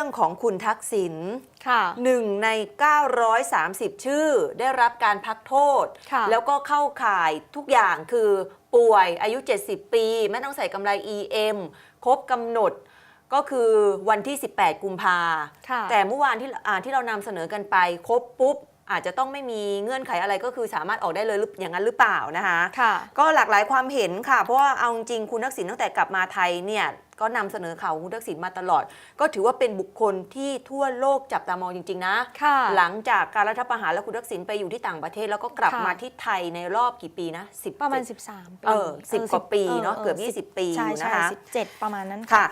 รื่องของคุณทักษิณค่ะหนึ่งใน 930 ชื่อ ได้รับการพักโทษค่ะแล้วก็เข้าข่ายทุกอย่างคือป่วยอายุ 70 ปี ไม่ต้องใส่กำไร EM ครบกำหนดก็คือวันที่ 18 กุมภาค่ะแต่เมื่อวานที่อ่าที่เรานำเสนอกันไป ครบปุ๊บ อาจจะต้องไม่มีเงื่อนไขอะไรก็คือสามารถออกได้เลยหรืออย่างนั้นหรือเปล่านะคะ ค่ะ ก็หลากหลายความเห็นค่ะ เพราะว่าเอาจริงๆคุณทักษิณตั้งแต่กลับมาไทยเนี่ยก็นำเสนอข่าวของคุณทักษิณมาตลอด ก็ถือว่าเป็นบุคคลที่ทั่วโลกจับตามองจริง ๆ นะ ค่ะ หลังจากการรัฐประหารแล้วคุณทักษิณไปอยู่ที่ต่างประเทศแล้วก็กลับค่ะ มาที่ไทยในรอบกี่ปีนะสิบประมาณสิบ13 ปีเออ10กว่าปีเนอะออเกือบออ20 ปีใช่อยู่ใช่นะคะ สิบเจ็ดประมาณนั้นค่ะ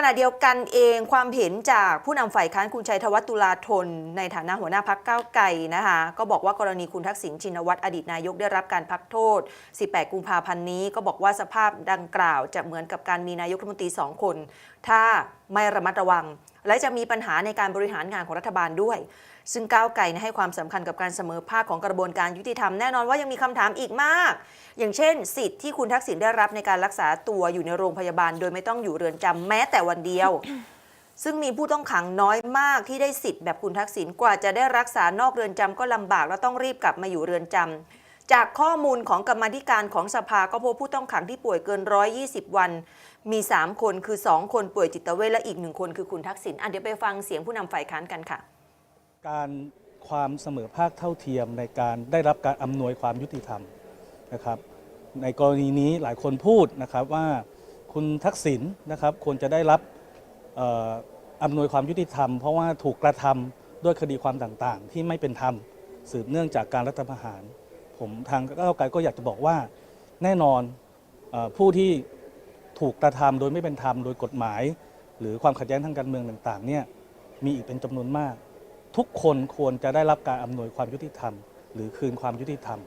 ขณะเดียวกันเองความเห็นจากผู้นำฝ่ายค้านคุณชัยธวัฒน์ตุลาธน ในฐานะหัวหน้าพักก้าวไกลนะคะก็บอกว่ากรณีคุณทักษิณชินวัตรอดีตนายกได้รับการพักโทษ 18 กุมภาพันธ์นี้ ก็บอกว่าสภาพดังกล่าวจะเหมือนกับการมีนายกรัฐมนตรีสองคน ถ้าไม่ระมัดระวัง และจะมีปัญหาในการบริหารงานของรัฐบาลด้วย ซึ่งก้าวไก่ให้ความสำคัญกับการเสมอภาคของกระบวนการยุติธรรมแน่นอนว่ายังมีคำถามอีกมาก อย่างเช่น สิทธิ์ที่คุณทักษิณได้รับในการรักษาตัวอยู่ในโรงพยาบาล โดยไม่ต้องอยู่เรือนจำแม้แต่วันเดียว ซึ่งมีผู้ต้องขังน้อยมากที่ได้สิทธิ์แบบคุณทักษิณกว่าจะได้รักษานอกเรือนจำก็ลำบากและต้องรีบกลับมาอยู่เรือนจำ จากข้อมูลของกรรมธิการของสภาก็พบผู้ต้องขังที่ป่วยเกิน 120 วัน มี 3 คนคือ 2 คนป่วยจิตเวชและอีกหนึ่งคนคือคุณทักษิณอะเดี๋ยวไปฟังเสียงผู้นำฝ่ายค้านกันค่ะ การความเสมอภาคเท่าเทียมในการได้รับการอำนวยความยุติธรรมนะครับในกรณีนี้หลายคนพูดนะครับว่าคุณทักษิณนะครับควรจะได้รับอำนวยความยุติธรรม เพราะว่าถูกกระทำด้วยคดีความต่างๆ ที่ไม่เป็นธรรมสืบเนื่องจากการรัฐประหาร ผมทางก้าวไกลก็อยากจะบอกว่าแน่นอนอผู้ที่ถูกกระทำโดยไม่เป็นธรรมโดยกฎหมาย หรือความขัดแย้งทางการเมืองต่างๆเนี่ยมีอีกเป็นจำนวนมาก ทุกคนควรจะได้รับการอำนวยความยุติธรรม หรือคืนความยุติธรรม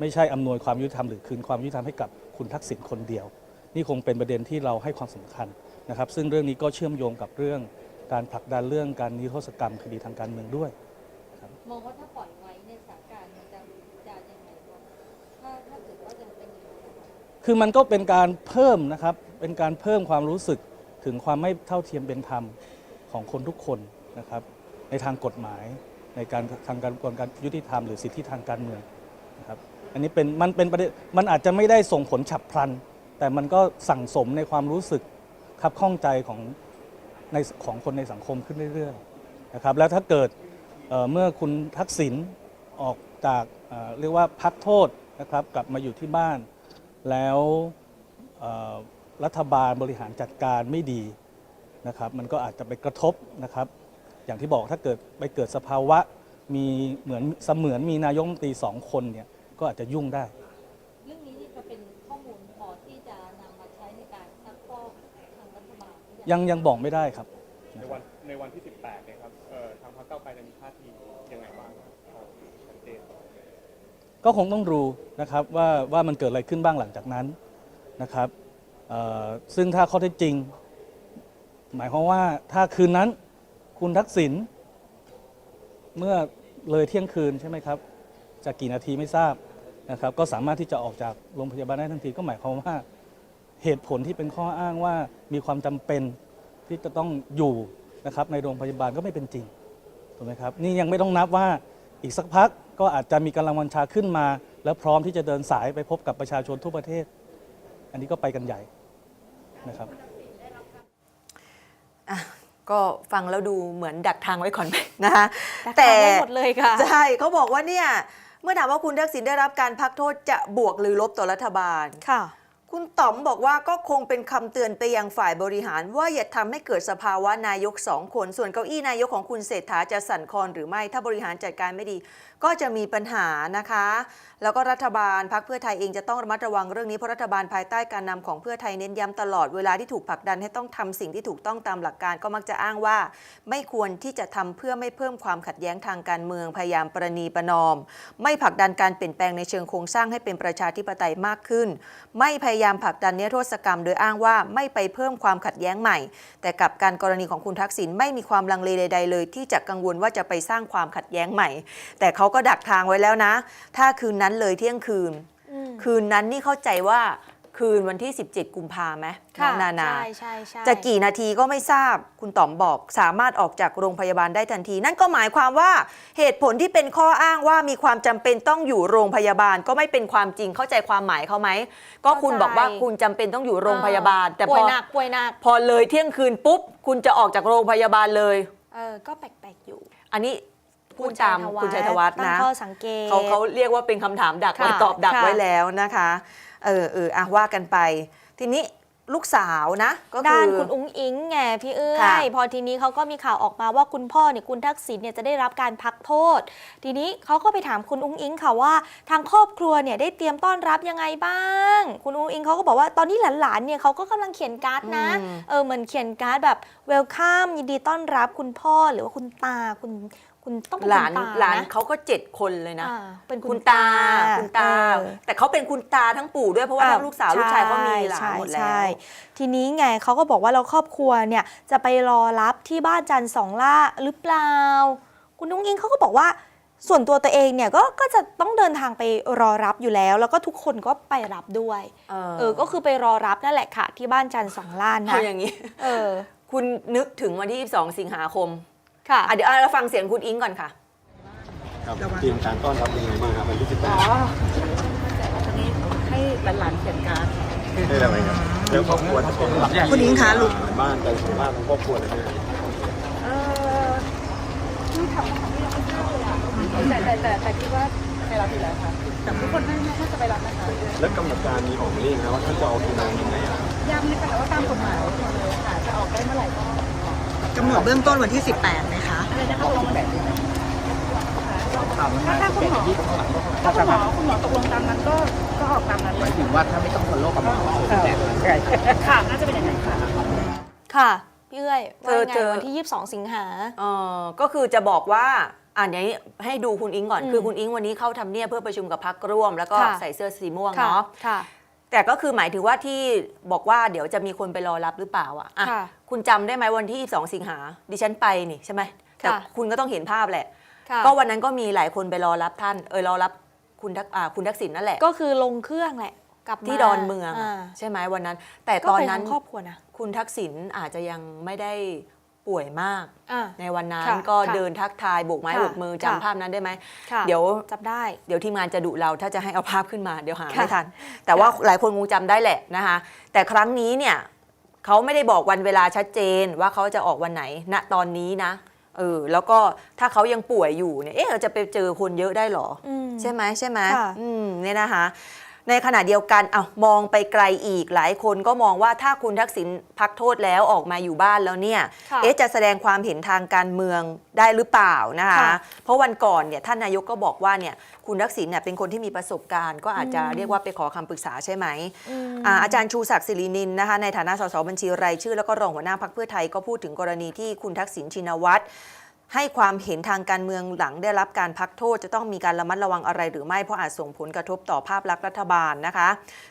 ไม่ใช่อำนวยความยุติธรรมหรือคืนความยุติธรรมให้กับคุณทักษิณคนเดียว นี่คงเป็นประเด็นที่เราให้ความสำคัญนะครับซึ่งเรื่องนี้ก็เชื่อมโยงกับเรื่องการผลักดันเรื่องการนิรโทษกรรมคดีทางการเมืองด้วยมองว่าถ้าปล่อยไคือมันก็เป็นการเพิ่มนะครับ เป็นการเพิ่มความรู้สึกถึงความไม่เท่าเทียมเป็นธรรมของคนทุกคนนะครับ ในทางกฎหมายในการทางการกระบวนการยุติธรรมหรือสิทธิทางการเมืองนะครับ อันนี้เป็นมันเป็นประเด็นมันอาจจะไม่ได้ส่งผลฉับพลัน แต่มันก็สั่งสมในความรู้สึกขับข้องใจของในของคนในสังคมขึ้นเรื่อยๆนะครับ แล้วถ้าเกิดเเมื่อคุณทักษิณออกจากเอ่อเรียกว่าพักโทษนะครับ กลับมาอยู่ที่บ้าน แล้วเอ่อรัฐบาลบริหารจัดการไม่ดีนะครับ มันก็อาจจะไปกระทบนะครับ อย่างที่บอกถ้าเกิดไปเกิดสภาวะมีเหมือนเสมือนมีนายกรัฐมนตรีสองคนเนี่ยก็อาจจะยุ่งได้ เรื่องนี้นี่จะเป็นข้อมูลพอที่จะนำมาใช้ในการซักฟอกทางรัฐบาลหรือยังยังบอกไม่ได้ครับ ในวันในวันที่ 18เนี่ยครับเอ่อทางพรรคเก้าวไกลจะมีท่าทียังไงบ้างครับชัดเจน ก็คงต้องรู้นะครับว่าว่ามันเกิดอะไรขึ้นบ้างหลังจากนั้นนะครับซึ่งถ้าข้อเท็จจริง หมายความว่าถ้าคืนนั้นคุณทักษิณเมื่อเลยเที่ยงคืนใช่ไหมครับจากกี่นาทีไม่ทราบนะครับ ก็สามารถที่จะออกจากโรงพยาบาลได้ทันทีก็หมายความว่าเหตุผลที่เป็นข้ออ้างว่ามีความจำเป็นที่จะต้องอยู่นะครับในโรงพยาบาลก็ไม่เป็นจริงถูกไหมครับนี่ยังไม่ต้องนับว่าอีกสักพัก ก็อาจจะมีกำลังวัญชาขึ้นมา แล้วพร้อมที่จะเดินสายไปพบกับประชาชนทั่วประเทศ อันนี้ก็ไปกันใหญ่นะครับก็ฟังแล้วดูเหมือนดักทางไว้ก่อนไหมนะคะแต่แต่ได้หมดเลยค่ะ ใช่เขาบอกว่าเนี่ย เมื่อถามว่าคุณทักษิณได้รับการพักโทษจะบวกหรือลบต่อรัฐบาลค่ะ คุณต๋อมบอกว่าก็คงเป็นคำเตือนไปยังฝ่ายบริหาร ว่าอย่าทำให้เกิดสภาวะนายกสองคน ส่วนเก้าอี้นายกของคุณเศรษฐาจะสั่นคลอนหรือไม่ถ้าบริหารจัดการไม่ดีก็จะมีปัญหานะคะ แล้วก็รัฐบาลพักเพื่อไทยเองจะต้องระมัดระวังเรื่องนี้เพราะรัฐบาลภายใต้การนำของเพื่อไทยเน้นย้ำตลอดเวลาที่ถูกผลักดันให้ต้องทำสิ่งที่ถูกต้องตามหลักการก็มักจะอ้างว่า ไม่ควรที่จะทำเพื่อไม่เพิ่มความขัดแย้งทางการเมืองพยายามประนีประนอม ไม่ผลักดันการเปลี่ยนแปลงในเชิงโครงสร้างให้เป็นประชาธิปไตยมากขึ้น ไม่พยายามผลักดันนิรโทษกรรม โดยอ้างว่าไม่ไปเพิ่มความขัดแย้งใหม่ แต่กับการกรณีของคุณทักษิณไม่มีความลังเลใด ๆ เลย ที่จะกังวลว่าจะไปสร้างความขัดแย้งใหม่ แต่เขาก็ดักทางไว้แล้วนะ ถ้าคืนนั้นเลยเที่ยงคืน คืนนั้นนี่เข้าใจว่าคืนวันที่ 17 กุมภาไหมน้ค่ะองนานา ใช่ใช่ใช่จะกี่นาทีก็ไม่ทราบคุณต๋อมบอกสามารถออกจากโรงพยาบาลได้ทันที นั่นก็หมายความว่าเหตุผลที่เป็นข้ออ้างว่ามีความจำเป็นต้องอยู่โรงพยาบาลก็ไม่เป็นความจริงเข้าใจความหมายเขาไหม ก็คุณบอกว่าคุณจำเป็นต้องอยู่โรงพยาบาล แต่ป่พวยอหนักป่วยหนักพอเลยเที่ยงคืนปุ๊บ คุณจะออกจากโรงพยาบาลเลยเออก็แปลกๆอยู่ อันนี้ พูดตามคุณชัยธวัฒน์ตั้งนะข้อสังเกตเขาเขาเรียกว่าเป็นคำถามดักไว้ค่ะตอบดักค่ะไว้แล้วนะคะเออเอออะว่ากันไป ทีนี้ลูกสาวนะก็คืด้านอคุณอุ้งอิงไงพี่เอ้ค่ะยพอทีนี้เขาก็มีข่าวออกมาว่าคุณพ่อเนี่ยคุณทักษิณเนี่ยจะได้รับการพักโทษ ทีนี้เขาก็ไปถามคุณอุ้งอิงค่ะว่า ทางครอบครัวเนี่ยได้เตรียมต้อนรับยังไงบ้าง คุณอุ้งอิงเขาก็บอกว่าตอนนี้หลานๆเนี่ยเขาก็กำลังเขียนการ์ดนะอืมเออเหมือนเขียนการ์ดแบบเวลคัมยินดีต้อนรับคุณพ่อหรือว่าคุณตาคุณ คุณต้องเป็นหคุลานณตาหลานนะเขาก็เจ็ดคนเลยนะ อ่าเป็นคุคุณณตาตาคุณตา เออ แต่เขาเป็นคุณตาทั้งปู่ด้วยเพราะว่าทั้งลูกสาวลูกชายก็มีหลานใช่หมดแล้วใช่ทีนี้ไงเขาก็บอกว่าเราครอบครัวเนี่ยจะไปรอรับที่บ้านจันทร์สองล่าหรือเปล่า คุณนุ้งอิงเขาก็บอกว่า ส่วนตัวตัวเองเนี่ยก็ก็จะต้องเดินทางไปรอรับอยู่แล้ว แล้วก็ทุกคนก็ไปรับด้วยเออ เออก็คือไปรอรับนั่นแหละค่ะ ที่บ้านจันทร์สองล่านนะเอาอย่างนี้ เออ คุณนึกถึงวันที่ 22 สิงหาคม ค่ะ อะเดี๋ยวเราฟังเสียงคุณอิงก่อนค่ะ ครับเตรียมการต้อนรับเป็นยังไงบ้างครับวันที่สิบแปดให้หลานๆเขียนการ์ดได้แล้วไหมครับแล้วครอบครัวจะเป็นคุณอิงคะลูก บ้านใจสูงมากทั้งครอบครัวเลยนะเออที่ทำของที่ยังไม่ทราบเลยอะแต่แต่แต่แต่คิดว่าไปรับอยู่แล้วค่ะแต่ทุกคนน่าน่าจะไปรับนะคะแล้วกำหนดการมีออกมาเองนะว่าท่านจะเอาทีมงานยังไงอะครับย้ำนะคะแต่ว่าตามกฎหมายหมดเลยค่ะจะออกได้เมื่อไหร่ก็ กำหนดเบื้องต้นวันที่ 18ไหมคะอะไรนะคะถ้าถ้าคุณหมอถ้าคุณหมอคุณหมอตกลงตามนั้นก็ก็ออกตามนั้นเลยถึงว่าถ้าไม่ต้องคนโลกกับหมอค่ะน่าจะเป็นอย่างนั้นค่ะ ค่ะพี่เอ้ยว่ายังไงเธอ วันที่ 22 สิงหา เออก็คือจะบอกว่าอ่านนี้ให้ดูคุณอิงก่อน อืมคือคุณอิงวันนี้เข้าทำเนียบเพื่อประชุมกับพักร่วม แล้วก็ค่ะ ใส่เสื้อสีม่วงค่ะเนาะ ค่ะ แต่ก็คือหมายถึงว่าที่บอกว่าเดี๋ยวจะมีคนไปรอรับหรือเปล่าอะอะ ค่ะ คุณจำได้ไหมวันที่ 22 สิงหาดิฉันไปนี่ใช่ไหมแต่ค่ะคุณก็ต้องเห็นภาพแหละ ค่ะ ก็วันนั้นก็มีหลายคนไปรอรับท่านเออรอรับคุณทักอ่าคุณทักษิณนั่นแหละก็คือลงเครื่องแหละ กลับมาที่ดอนเมืองาใช่ไหมวันนั้น แต่ก็ตอนไปนั้นทั้งครอบครัวนะคุณทักษิณอาจจะยังไม่ได้ป่วยมาก อ่า ในวันนั้นค่ะก็ค่ะเดินทักทายโบกไม้ค่ะโบกมือค่ะจำภาพนั้นได้ไหมค่ะเดี๋ยว จับได้ เดี๋ยวทีมงานจะดุเราถ้าจะให้เอาภาพขึ้นมาเดี๋ยวหาค่ะไม่ทัน แต่ว่าหลายคนคงจำได้แหละนะคะ แต่ครั้งนี้เนี่ย เขาไม่ได้บอกวันเวลาชัดเจนว่าเขาจะออกวันไหน ณ ตอนนี้นะ เออ แล้วก็ถ้าเขายังป่วยอยู่เนี่ย เอ๊ะเราจะไปเจอคนเยอะได้เหรออืมใช่ไหมใช่ไหมค่ะ อืมเนี่ยนะคะ ในขณะเดียวกันเอามองไปไกลอีกหลายคนก็มองว่าถ้าคุณทักษิณพักโทษแล้วออกมาอยู่บ้านแล้วเนี่ยค่ะเอ๊ะจะแสดงความเห็นทางการเมืองได้หรือเปล่านะคะค่ะเพราะวันก่อนเนี่ยท่านนายกก็บอกว่าเนี่ยคุณทักษิณเนี่ยเป็นคนที่มีประสบการณ์ ก็อาจจะเรียกว่าไปขอคำปรึกษาใช่ไหมอืมอาอาจารย์ชูศักดิ์สิรินินนะคะในฐานะสสบัญชีรายชื่อแล้วก็รองหัวหน้าพักเพื่อไทยก็พูดถึงกรณีที่คุณทักษิณชินวัตร ให้ความเห็นทางการเมืองหลังได้รับการพักโทษจะต้องมีการระมัดระวังอะไรหรือไม่เพราะอาจส่งผลกระทบต่อภาพลักษณ์รัฐบาลนะคะ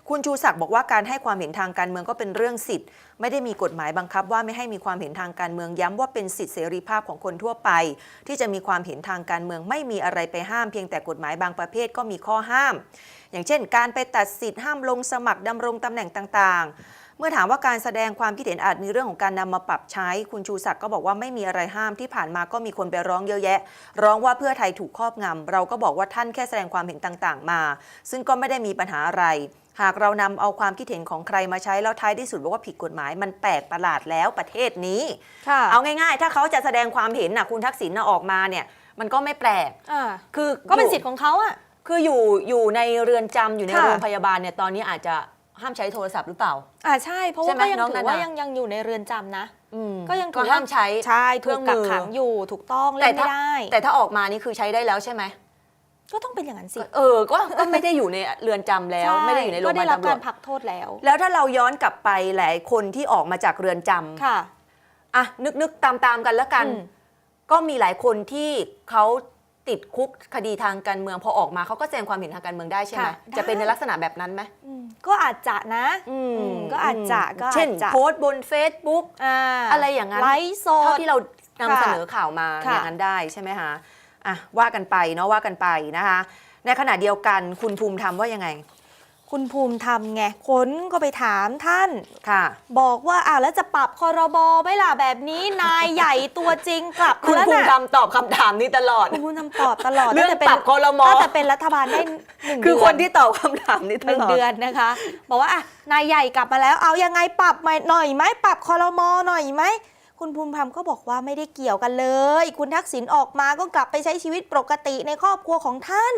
คุณชูศักดิ์บอกว่าการให้ความเห็นทางการเมืองก็เป็นเรื่องสิทธิ์ ไม่ได้มีกฎหมายบังคับว่าไม่ให้มีความเห็นทางการเมืองย้ำว่าเป็นสิทธิเสรีภาพของคนทั่วไป ที่จะมีความเห็นทางการเมืองไม่มีอะไรไปห้ามเพียงแต่กฎหมายบางประเภทก็มีข้อห้าม อย่างเช่น การไปตัดสิทธิ์ห้ามลงสมัครดำรงตำแหน่งต่างๆ เมื่อถามว่าการแสดงความคิดเห็นอาจมีเรื่องของการนำมาปรับใช้ คุณชูศักดิ์ก็บอกว่าไม่มีอะไรห้ามที่ผ่านมาก็มีคนไปร้องเยอะแยะ ร้องว่าเพื่อไทยถูกครอบงำเราก็บอกว่าท่านแค่แสดงความเห็นต่างๆ มา ซึ่งก็ไม่ได้มีปัญหาอะไร หากเรานำเอาความคิดเห็นของใครมาใช้แล้วท้ายที่สุดบอกว่าผิดกฎหมาย มันแปลกประหลาดแล้วประเทศนี้ค่ะเอาง่ายๆ ถ้าเขาจะแสดงความเห็นนะคุณทักษิณน่ะออกมาเนี่ย มันก็ไม่แปลกอ่าคือก็เป็นยู่สิทธิ์ของเขาอะคืออยู่อยู่ในเรือนจำอยู่ในค่ะโรงพยาบาลเนี่ยตอนนี้อาจจะ ห้ามใช้โทรศัพท์หรือเปล่า อ่าใช่เพราะใช่ว่าไหมก็ยังน้องถือว่านานายั ยังยังอยู่ในเรือนจำนะ อืมก็ยังถืก็อว่าห้ามใช้ ใช่เคถูรื่กองกักมือขังอยู่ถูกต้องแต่เล่นถ้าไม่ได้ แต่ถ้าออกมานี่คือใช้ได้แล้วใช่ไหมก็ต้องเป็นอย่างนั้นสิเออก็ก็ไม่ได้อยู่ในเรือนจำแล้ว ใช่ไม่ได้อยู่ในโรงพก็ยาได้บาลรับตำรวกาจรพักโทษแล้วแล้วถ้าเราย้อนกลับไปหลายคนที่ออกมาจากเรือนจำค่ะอะนึกนึกตามตามๆกันแล้วกัน อืมก็มีหลายคนที่เขา ติดคุกคดีทางการเมืองพอออกมาเขาก็แสดงความเห็นทางการเมืองได้ใช่ไหมค่ะได้ จะเป็นในลักษณะแบบนั้นไหมอืมก็อาจจะนะ อืมอืมก็อาจจะก็อาจจะ เช่นโพสต์บน Facebook อ่าอะไรอย่างนั้น ไลฟ์สเท่าดที่เรานำค่ะเสนอข่าวมาค่ะอย่างนั้นได้ใช่ไหมคะอะว่ากันไปเนาะว่ากันไปนะคะ ในขณะเดียวกันคุณภูมิธรรมว่ายังไง คุณภูมิธรรมไงค้นก็ไปถามท่านค่ะ บอกว่าอ้าวแล้วจะปรับคอรบอไหมล่ะแบบนี้นายใหญ่ตัวจริงกลับคุมาณแล้วภูมิน่ะธรรมตอบคำถามนี้ตลอด คุณภูมิธรรมตอบตลอดเรื่องตั้งแต่ป็นปรับครมตั้งแต่เป็นรัฐบาลได้หนึ่งคือเดืคนที่ตอบคำถามนี้หตนึ่งลอด เดือนนะคะ บอกว่าอะนายใหญ่กลับมาแล้ว เอายังไงปรับหน่อยไหมปรับคอรมอหน่อยไหม คุณภูมิพรมก็บอกว่าไม่ได้เกี่ยวกันเลย คุณทักษิณออกมาก็กลับไปใช้ชีวิตปกติในครอบครัวของท่าน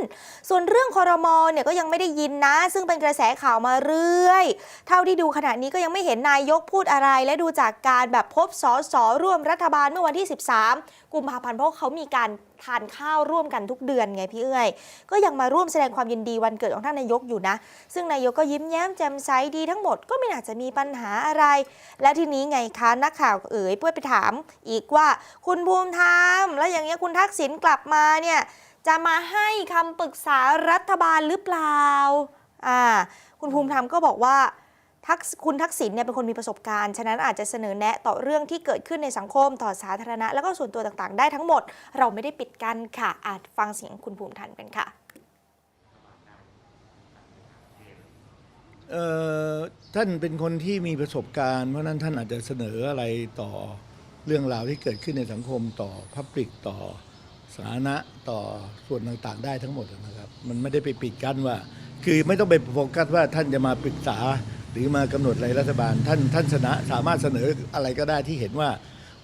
ส่วนเรื่องคอรมอเนี่ยก็ยังไม่ได้ยินนะ ซึ่งเป็นกระแสข่าวมาเรื่อย เท่าที่ดูขณะนี้ก็ยังไม่เห็นนายกพูดอะไร และดูจากการแบบพบสอสอร่วมรัฐบาลเมื่อวันที่ 13 กุมภาพันธ์เพราะเขามีการ ทานข้าวร่วมกันทุกเดือนไงพี่เอ้ยก็ยังมาร่วมแสดงความยินดีวันเกิดของท่านนายกอยู่นะ ซึ่งนายกก็ยิ้มแย้มแจ่มใสดีทั้งหมดก็ไม่น่าจะมีปัญหาอะไร และทีนี้ไงคะนักข่าวเอ๋ยเพื่อไปถาม อีกว่าคุณภูมิธรรมแล้วอย่างเงี้ยคุณทักษิณกลับมาเนี่ยจะมาให้คำปรึกษารัฐบาลหรือเปล่าอ่าคุณภูมิธรรมก็บอกว่า ทักคุณทักษิณเนี่ยเป็นคนมีประสบการณ์ ฉะนั้นอาจจะเสนอแนะต่อเรื่องที่เกิดขึ้นในสังคมต่อสาธารณะ แล้วก็ส่วนตัวต่างๆ ได้ทั้งหมด เราไม่ได้ปิดกั้นค่ะ อาจฟังเสียงคุณภูมิธรรมกันค่ะเอ่อท่านเป็นคนที่มีประสบการณ์ เพราะนั้นท่านอาจจะเสนออะไรต่อเรื่องราวที่เกิดขึ้นในสังคมต่อพับลิกต่อสาธารณะต่อส่วนต่างๆ ได้ทั้งหมดนะครับ มันไม่ได้ไปปิดกั้นว่า คือไม่ต้องไปโฟกัสว่าท่านจะมาปรึกษา รือมากำหนดอะไรรัฐบาล ท่านท่านชนะสามารถเสนออะไรก็ได้ที่เห็นว่า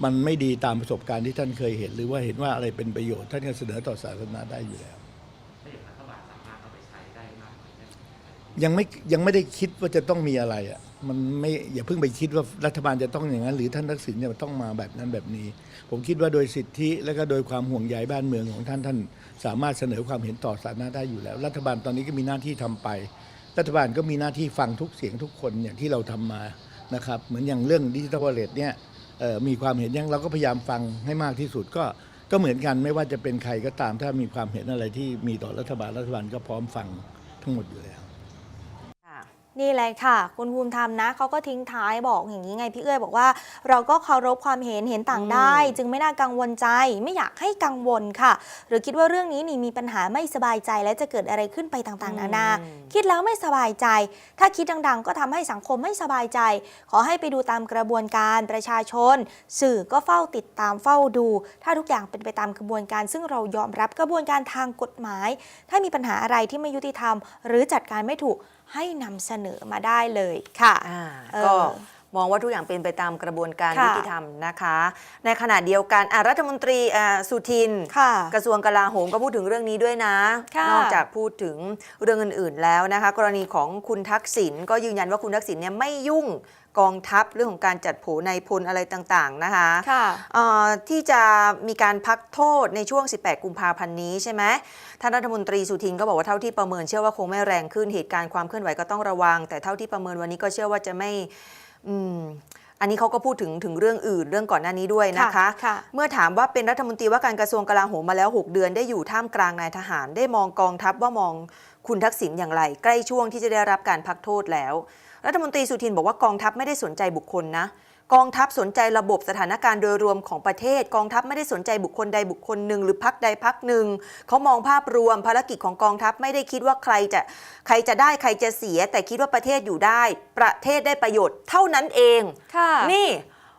มันไม่ดีตามประสบการณ์ที่ท่านเคยเห็น หรือว่าเห็นว่าอะไรเป็นประโยชน์ ท่านก็เสนอต่อสาธารณะได้อยู่แล้วยังไม่ยังไม่ได้คิดว่าจะต้องมีอะไรอะมันไม่อย่าเพิ่งไปคิดว่ารัฐบาลจะต้องอย่างนั้น หรือท่านทักษิณเนี่ยต้องมาแบบนั้นแบบนี้ ผมคิดว่าโดยสิทธิและก็โดยความห่วงใยบ้านเมืองของท่านท่าน สามารถเสนอความเห็นต่อสาธารณะได้อยู่แล้ว รัฐบาลตอนนี้ก็มีหน้าที่ทำไป รัฐบาลก็มีหน้าที่ฟังทุกเสียงทุกคนอย่างที่เราทำมานะครับเหมือนอย่างเรื่องดิจิทัลวอลเล็ตเนี่ยมีความเห็นยังเราก็พยายามฟังให้มากที่สุดก็ก็เหมือนกันไม่ว่าจะเป็นใครก็ตามถ้ามีความเห็นอะไรที่มีต่อรัฐบาลรัฐบาลก็พร้อมฟังทั้งหมดอยู่แล้ว นี่เลยค่ะ คุณภูมิธรรมนะเขาก็ทิ้งท้ายบอกอย่างนี้ไงพี่เอ้ยบอกว่า เราก็เคารพความเห็นเห็นต่างได้ จึงไม่น่ากังวลใจ ไม่อยากให้กังวลค่ะ หรือคิดว่าเรื่องนี้นี่มีปัญหาไม่สบายใจและจะเกิดอะไรขึ้นไปต่างๆ นานาอืมคิดแล้วไม่สบายใจ ถ้าคิดดังๆ ก็ทำให้สังคมไม่สบายใจ ขอให้ไปดูตามกระบวนการประชาชน สื่อก็เฝ้าติดตามเฝ้าดู ถ้าทุกอย่างเป็นไปตามกระบวนการ ซึ่งเรายอมรับกระบวนการทางกฎหมาย ถ้ามีปัญหาอะไรที่ไม่ยุติธรรม หรือจัดการไม่ถูก ให้นำเสนอมาได้เลยค่ะอ่าเออก็มองว่าทุกอย่างเป็นไปตามกระบวนการค่ะยุติธรรมนะคะ ในขณะเดียวกันอะรัฐมนตรีอ่าสุทินค่ะกระทรวงกลาโหมก็พูดถึงเรื่องนี้ด้วยนะค่ะนอกจากพูดถึงเรื่องอื่น ๆ แล้วนะคะ กรณีของคุณทักษิณก็ยืนยันว่าคุณทักษิณเนี่ยไม่ยุ่ง กองทัพเรื่องของการจัดโผในพลอะไรต่างๆนะคะค่ะเอ่อที่จะมีการพักโทษในช่วง 18 กุมภาพันธ์นี้ใช่ไหมท่านรัฐมนตรีสุทินก็บอกว่าเท่าที่ประเมินเชื่อว่าคงไม่แรงขึ้นเหตุการณ์ความเคลื่อนไหวก็ต้องระวัง แต่เท่าที่ประเมินวันนี้ก็เชื่อว่าจะไม่อืมอันนี้เขาก็พูดถึงถึงเรื่องอื่นเรื่องก่อนหน้านี้ด้วยนะคะค่ะเมื่อถามว่าเป็นรัฐมนตรีว่าการกระทรวงกลาโหมมาแล้ว 6 เดือนได้อยู่ท่ามกลางนายทหาร ได้มองกองทัพว่ามองคุณทักษิณอย่างไร ใกล้ช่วงที่จะได้รับการพักโทษแล้ว รัฐมนตรีสุทินบอกว่ากองทัพไม่ได้สนใจบุคคลนะ กองทัพสนใจระบบสถานการณ์โดยรวมของประเทศ กองทัพไม่ได้สนใจบุคคลใดบุคคลหนึ่งหรือพักใดพักหนึ่งเขามองภาพรวมภารกิจของกองทัพไม่ได้คิดว่าใครจะใครจะได้ใครจะเสีย แต่คิดว่าประเทศอยู่ได้ ประเทศได้ประโยชน์เท่านั้นเอง ค่ะ นี่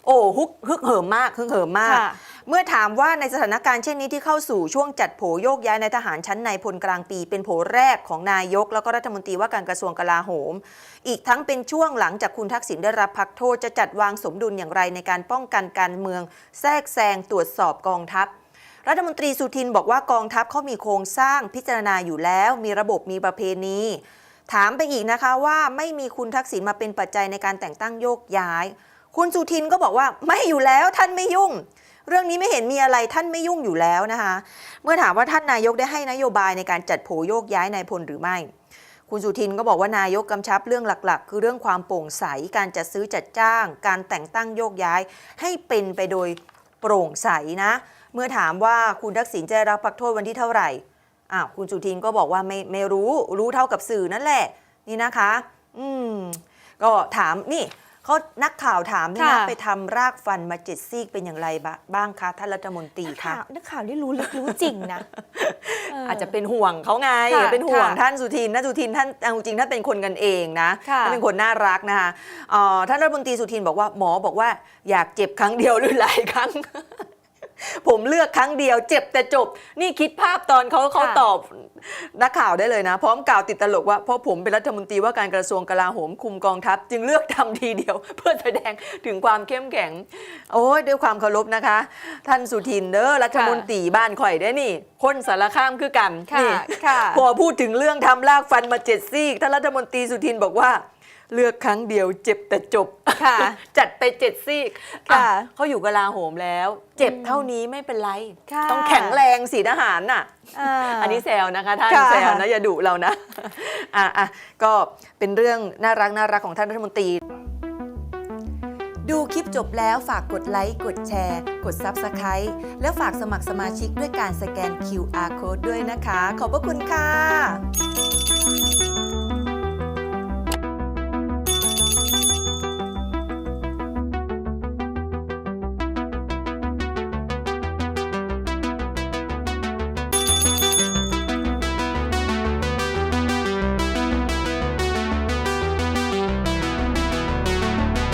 โอ้ฮึกฮึกเหิมมากฮึกเหิมมากค่ะ เมื่อถามว่าในสถานการณ์เช่นนี้ที่เข้าสู่ช่วงจัดโผโยกย้ายในทหารชั้นในพลกลางปี เป็นโผแรกของนายก แล้วก็รัฐมนตรีว่าการกระทรวงกลาโหม อีกทั้งเป็นช่วงหลังจากคุณทักษิณได้รับพักโทษจะจัดวางสมดุลอย่างไรในการป้องกันการเมือง แทรกแซงตรวจสอบกองทัพรัฐมนตรีสุทินบอกว่ากองทัพเขามีโครงสร้างพิจารณาอยู่แล้ว มีระบบมีประเพณี ถามไปอีกนะคะว่าไม่มีคุณทักษิณมาเป็นปัจจัยในการแต่งตั้งโยกย้าย คุณสุทินก็บอกว่าไม่อยู่แล้วท่านไม่ยุ่ง เรื่องนี้ไม่เห็นมีอะไรท่านไม่ยุ่งอยู่แล้วนะคะ เมื่อถามว่าท่านนายกได้ให้นโยบายในการจัดโผโยกย้ายนายพลหรือไม่ คุณสุทินก็บอกว่านายกกำชับเรื่องหลักๆ คือเรื่องความโปร่งใส การจัดซื้อจัดจ้าง การแต่งตั้งโยกย้าย ให้เป็นไปโดยโปร่งใสนะ เมื่อถามว่าคุณทักษิณจะรับพักโทษวันที่เท่าไหร่อ้าวคุณสุทินก็บอกว่าไม่ไม่รู้รู้เท่ากับสื่อนั่นแหละ นี่นะคะ อืมก็ถามนี่ เขานักข่าวถามด้วยนะค่ะ ไปทำรากฟันมาเจ็ดซีกเป็นอย่างไรบะบ้างคะท่านรัฐมนตรีนักคะข่าวนักข่าวที่รู้ลึกรู้จริงนะเอาจจะเป็นห่วงเขาไงค่ะเป็นห่วงค่ะท่านสุทินท่านสุทินท่านเอาจริงๆท่านเป็นคนกันเองนะค่ะท่านเป็นคนน่ารักนะคะเอ่อท่านรัฐมนตรีสุทินบอกว่าหมอบอกว่าอยากเจ็บครั้งเดียวหรือหลายครั้ง ผมเลือกครั้งเดียว เจ็บแต่จบ นี่คิดภาพตอนเขาเขาตอบนักข่าวได้เลยนะ พร้อมกล่าวติดตลกว่าเพราะผมเป็นรัฐมนตรีว่าการกระทรวงกลาโหมคุมกองทัพ จึงเลือกทำทีเดียว เพื่อแสดงถึงความเข้มแข็ง โอ้ยด้วยความเคารพนะคะ ท่านสุทินเด้อรัฐมนตรีบ้านข่อยได้นี่ คนสารข้ามคือกันค่ะนี่ค่ะพอพูดถึงเรื่องทำลากฟันมาเจ็ดซี่ท่านรัฐมนตรีสุทินบอกว่า เลือกครั้งเดียว เจ็บแต่จบ ค่ะ จัดไปเจ็ดซี่ค่ะอะเขาอยู่กบลาโหมแล้ว เจ็บเท่านี้ไม่เป็นไรค่ะต้องแข็งแรงสีทหารน่ะอ่าอันนี้แซวนะคะท่านค่ะแซวนะอย่าดุเรานะอะอะก็เป็นเรื่องน่ารักน่ารักของท่านรัฐมนตรี ดูคลิปจบแล้วฝากกดไลค์กดแชร์ กด Subscribe แล้วฝากสมัครสมาชิกด้วยการสแกน QR Code ด้วยนะคะ ขอบพระคุณค่ะ